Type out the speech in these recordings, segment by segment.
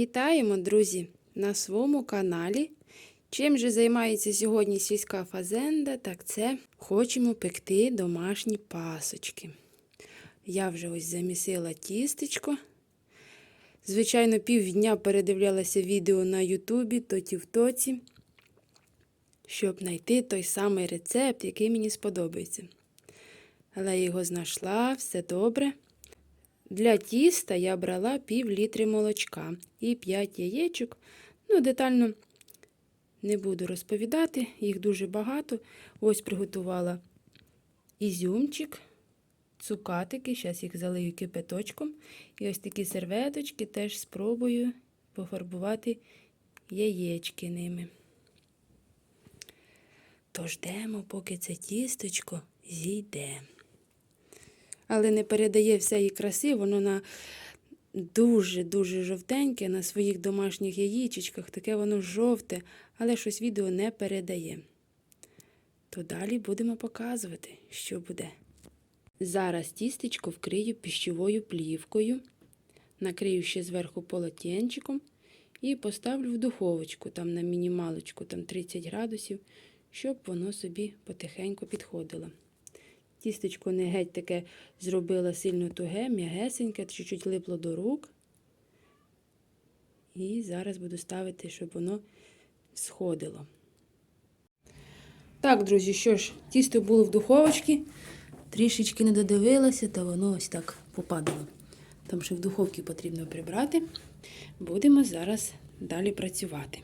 Вітаємо, друзі, на своєму каналі. Чим же займається сьогодні сільська фазенда, так це хочемо пекти домашні пасочки. Я вже ось замісила тістечко. Звичайно, півдня передивлялася відео на Ютубі, тоті в тоці, щоб знайти той самий рецепт, який мені сподобається. Але я його знайшла, все добре. Для тіста я брала пів літри молочка і 5 яєчок. Ну, детально не буду розповідати, їх дуже багато. Ось приготувала ізюмчик, цукатики, зараз їх залию кипяточком. І ось такі серветочки теж спробую пофарбувати яєчки ними. То ждемо, поки це тісточко зійде але не передає всієї краси, воно на дуже-дуже жовтеньке на своїх домашніх яєчечках, таке воно жовте, але щось відео не передає. То далі будемо показувати, що буде. Зараз тістечко вкрию пищовою плівкою, накрию ще зверху полотенчиком і поставлю в духовочку, там на мінімалочку, там 30 градусів, щоб воно собі потихеньку підходило. Тістечко не геть таке зробила сильно туге, м'ягесеньке, чуть-чуть липло до рук. І зараз буду ставити, щоб воно сходило. Так, друзі, що ж, тісто було в духовочці, трішечки не додивилася, та воно ось так попадало. Там ще в духовці потрібно прибрати. Будемо зараз далі працювати.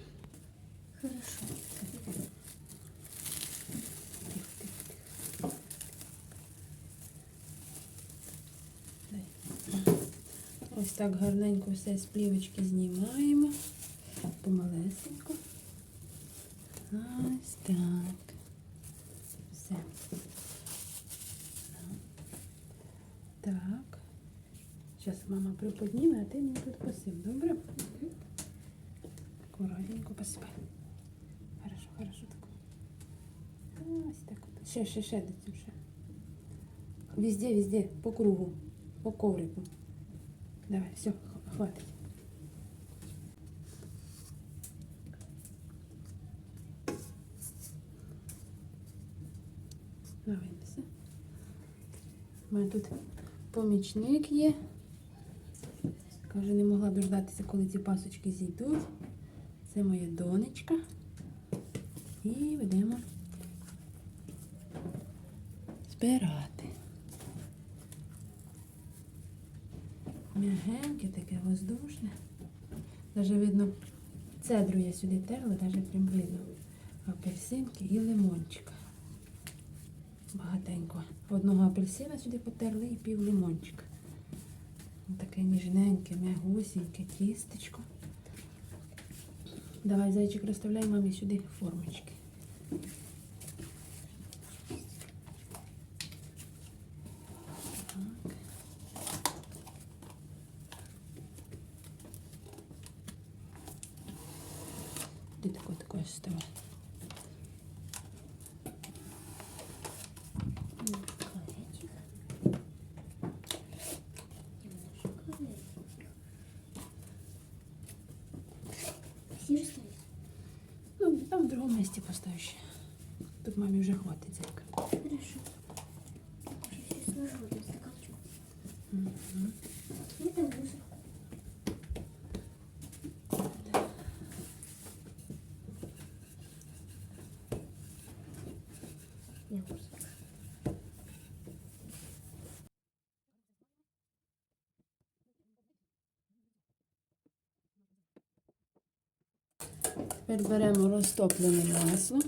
Ось так гарненько все з плівочки знімаємо. Помалесенько. Ось так. Все. Так. Зараз мама приподніме, а ти мені тут посип, добре? Аккуратненько посипай. Хорошо, хорошо так. Ось так. Ще, ще, ще, дитю, ще. Везде, везде, по кругу, по коврику. Давай, все, хватит. Все. У мене тут помічник є. Каже, не могла дождатися, коли ці пасочки зійдуть. Це моя донечка. І будемо збирати. Мягеньке, таке воздушне. Даже видно, цедру я сюди терла, даже прям видно. Апельсинки і лимончика. Багатенько. Одного апельсина сюди потерли і пів лимончика. Таке ніжненьке, м'ягусіньке тістечко. Давай, зайчик, розставляй мамі сюди формочки. Так. Ты такой такой оставай. Всі ж стоять? Ну, в поставиш. Тут мамі вже хватить зайка. Хорошо. Сейчас сложу один стаканчик. Это Тепер беремо розтоплене масло.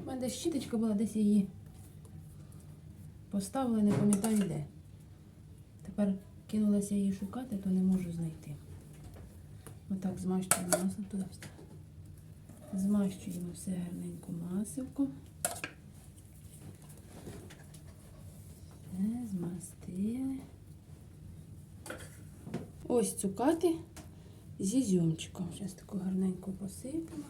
У мене десь щіточка була, десь її поставила, не пам'ятаю де. Тепер кинулася її шукати, то не можу знайти. Отак змащуємо масло туди. Змащуємо все гарненько. Все, змастили. Ось цукати з ізюмчиком. Зараз таку гарненько посипемо.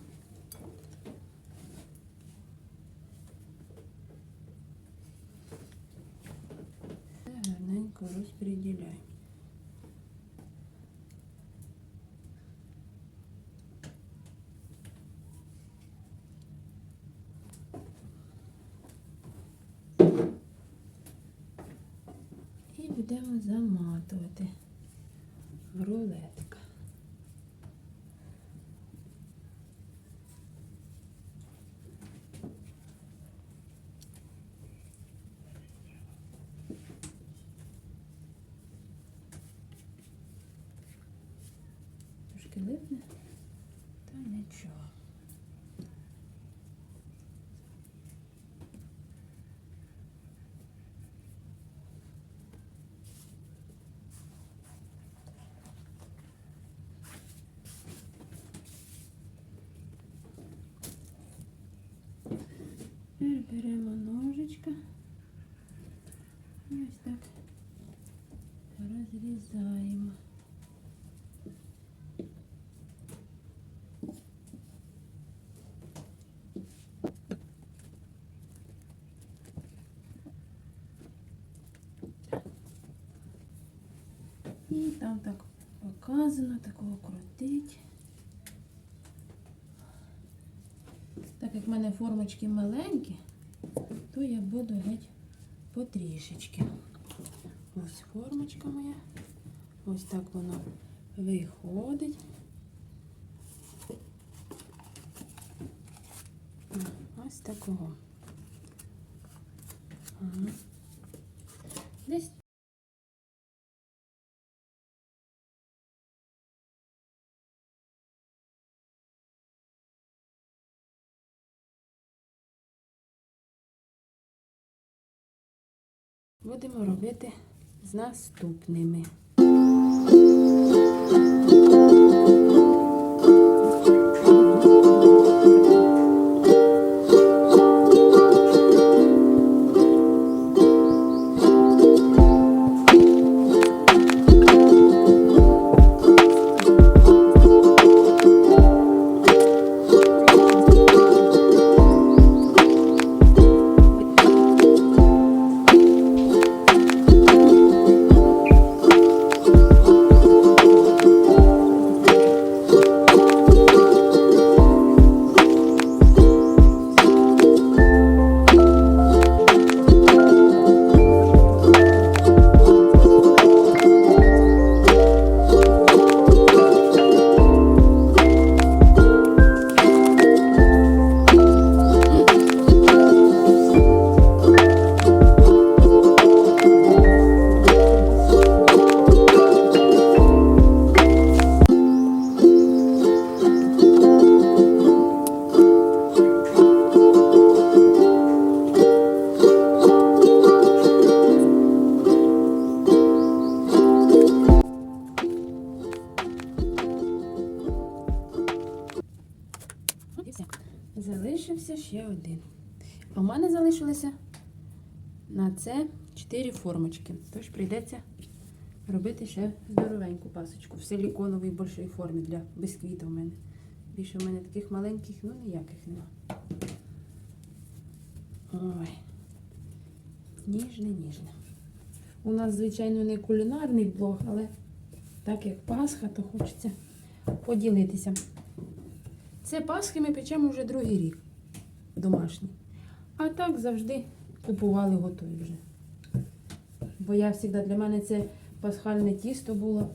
Гарненько розподіляємо. І будемо заматувати в рулетик. Трошки липне, та нічого. Тепер беремо ножичка і ось так розрізаємо. І там так показано, крутить. Так як в мене формочки маленькі, то я буду геть потрішечки. Ось формочка моя. Ось так воно виходить. Ось такого. Десь будемо робити з наступними. Ще один. А в мене залишилося на це 4 формочки. Тож прийдеться робити ще здоровеньку пасочку в силіконовій большій формі для бисквіта в мене. Більше в мене таких маленьких, ну ніяких нема. Ой. Ніжне, ніжне. У нас, звичайно, не кулінарний блог, але так як Пасха, то хочеться поділитися. Це Пасхи ми печемо вже другий рік домашні. А так завжди купували готові вже. Бо я завжди для мене це пасхальне тісто було,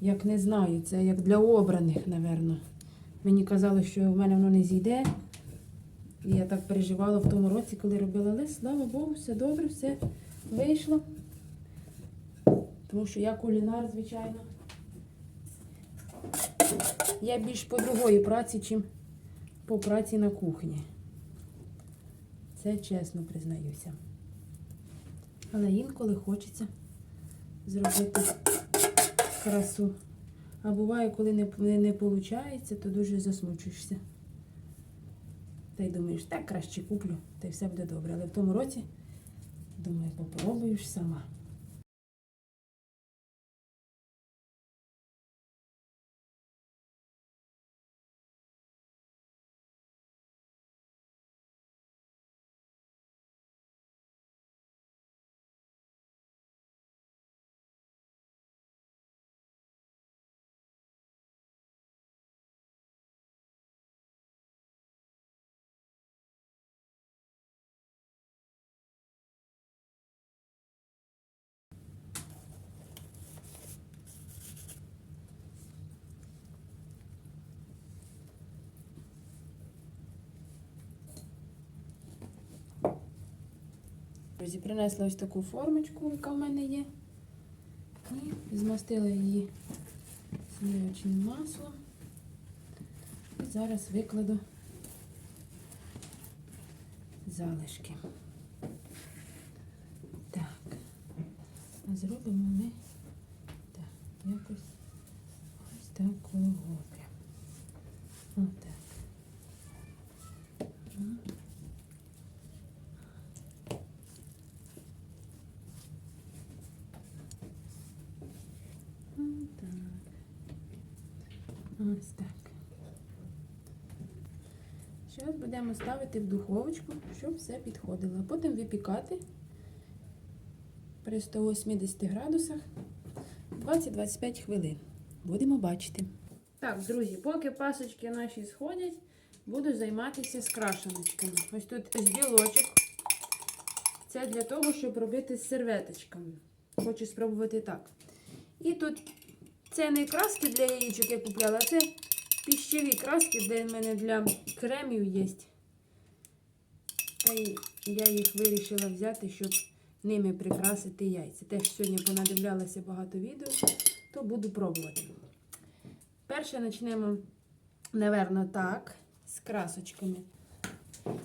як не знаю, це як для обраних, напевно. Мені казали, що в мене воно не зійде. І я так переживала в тому році, коли робила лист. Слава Богу, все добре, все вийшло. Тому що я кулінар, звичайно. Я більш по другої праці, чим по праці на кухні. Це чесно признаюся. Але інколи хочеться зробити красу. А буває, коли не, не, виходить, то дуже засмучуєшся. Та й думаєш, так краще куплю, та й все буде добре. Але в тому році, думаю, попробуєш сама. Друзі, принесла ось таку формочку, яка в мене є. І змастила її сливочним маслом. І зараз викладу залишки. Так. А зробимо ми так, якось ось такого. Отак. Ось так. Зараз будемо ставити в духовочку, щоб все підходило. А потім випікати при 180 градусах 20-25 хвилин. Будемо бачити. Так, друзі, поки пасочки наші сходять, буду займатися скрашеночками. Ось тут ось білочок. Це для того, щоб робити з серветочками. Хочу спробувати так. І тут це не краски для яєчок я купляла, а це піщеві краски, де в мене для кремів є. Та я їх вирішила взяти, щоб ними прикрасити яйця. Теж сьогодні понадивлялася багато відео, то буду пробувати. Перше почнемо, напевно, так, з красочками.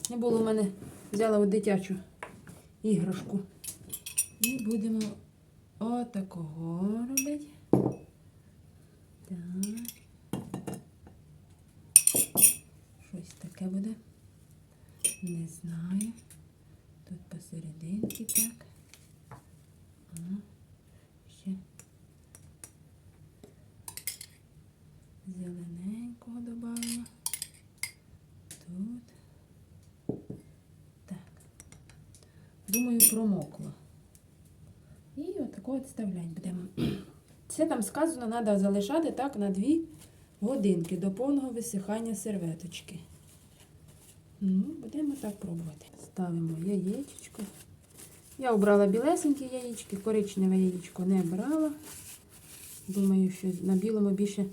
Не було в мене, взяла от дитячу іграшку. І будемо отакого робити. Так. Щось таке буде. Не знаю. Тут посерединки так. А, ще зелененького добавила. Тут. Так. Думаю, промокло. І отако відставляти будемо. Це там сказано, треба залишати так на 2 годинки до повного висихання серветочки. Ну, будемо так пробувати. Ставимо яєчко. Я обрала білесенькі яєчки, коричневе яєчко не брала. Думаю, що на білому більше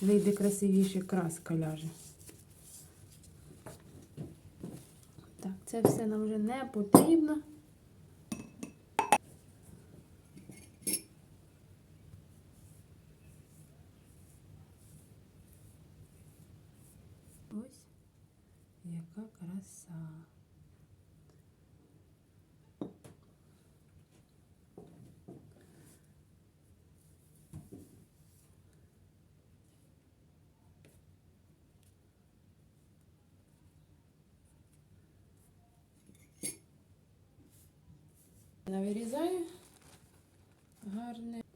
вийде красивіше краска ляже. Так, це все нам вже не потрібно. Краса. Вирізаю гарне.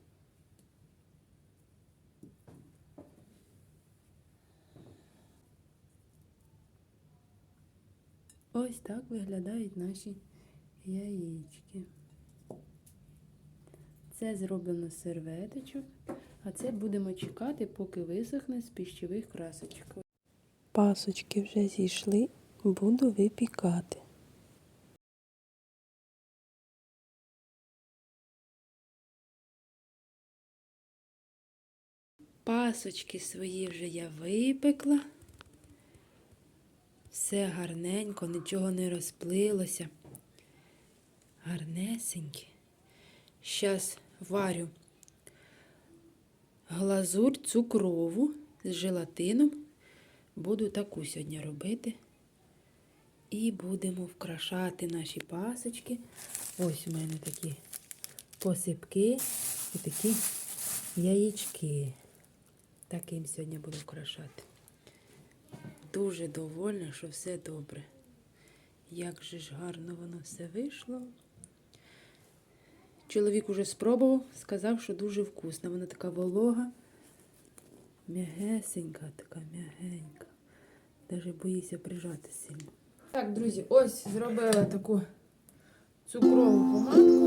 Ось так виглядають наші яєчки. Це зроблено з серветочок, а це будемо чекати, поки висохне з піщових красочок. Пасочки вже зійшли, буду випікати. Пасочки свої вже я випекла. Все гарненько, нічого не розплилося. Гарнесеньке. Зараз варю глазурь цукрову з желатином. Буду таку сьогодні робити. І будемо вкрашати наші пасочки. Ось у мене такі посипки і такі яєчки. Таким сьогодні буду вкрашати. Дуже довольна, що все добре. Як же ж гарно воно все вийшло. Чоловік уже спробував, сказав, що дуже вкусна. Вона така волога, м'ягесенька, така м'ягенька. Даже боїся прижати сильно. Так, друзі, ось зробила таку цукрову помадку.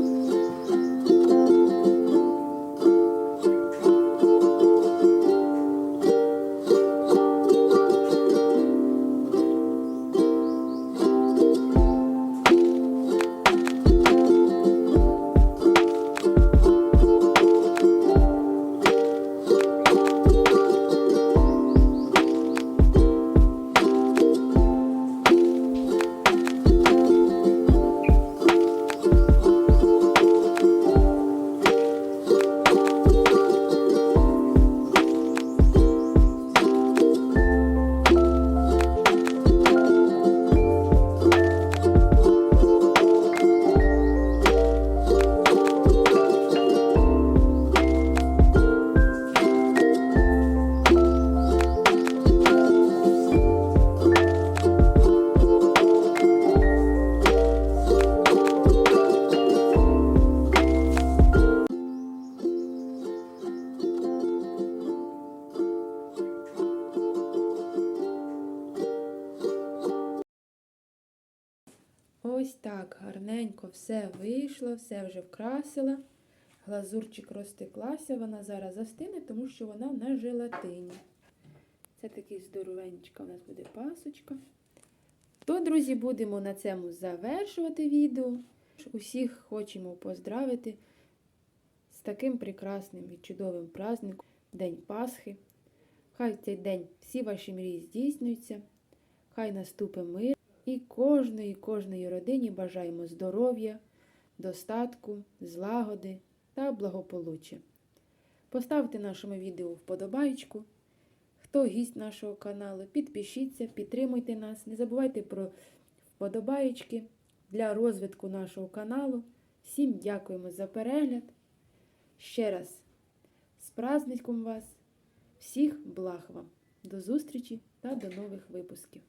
Ось так гарненько все вийшло, все вже вкрасила. Глазурчик розтеклася, вона зараз застине, тому що вона на желатині. Це такий здоровенечка у нас буде пасочка. То, друзі, будемо на цьому завершувати відео. Усіх хочемо поздравити з таким прекрасним і чудовим праздником День Пасхи. Хай цей день всі ваші мрії здійснюються, хай наступить мир. І кожної, кожної родині бажаємо здоров'я, достатку, злагоди та благополуччя. Поставте нашому відео вподобайку. Хто гість нашого каналу, підпишіться, підтримуйте нас. Не забувайте про вподобаєчки для розвитку нашого каналу. Всім дякуємо за перегляд. Ще раз з праздником вас, всіх благ вам. До зустрічі та до нових випусків.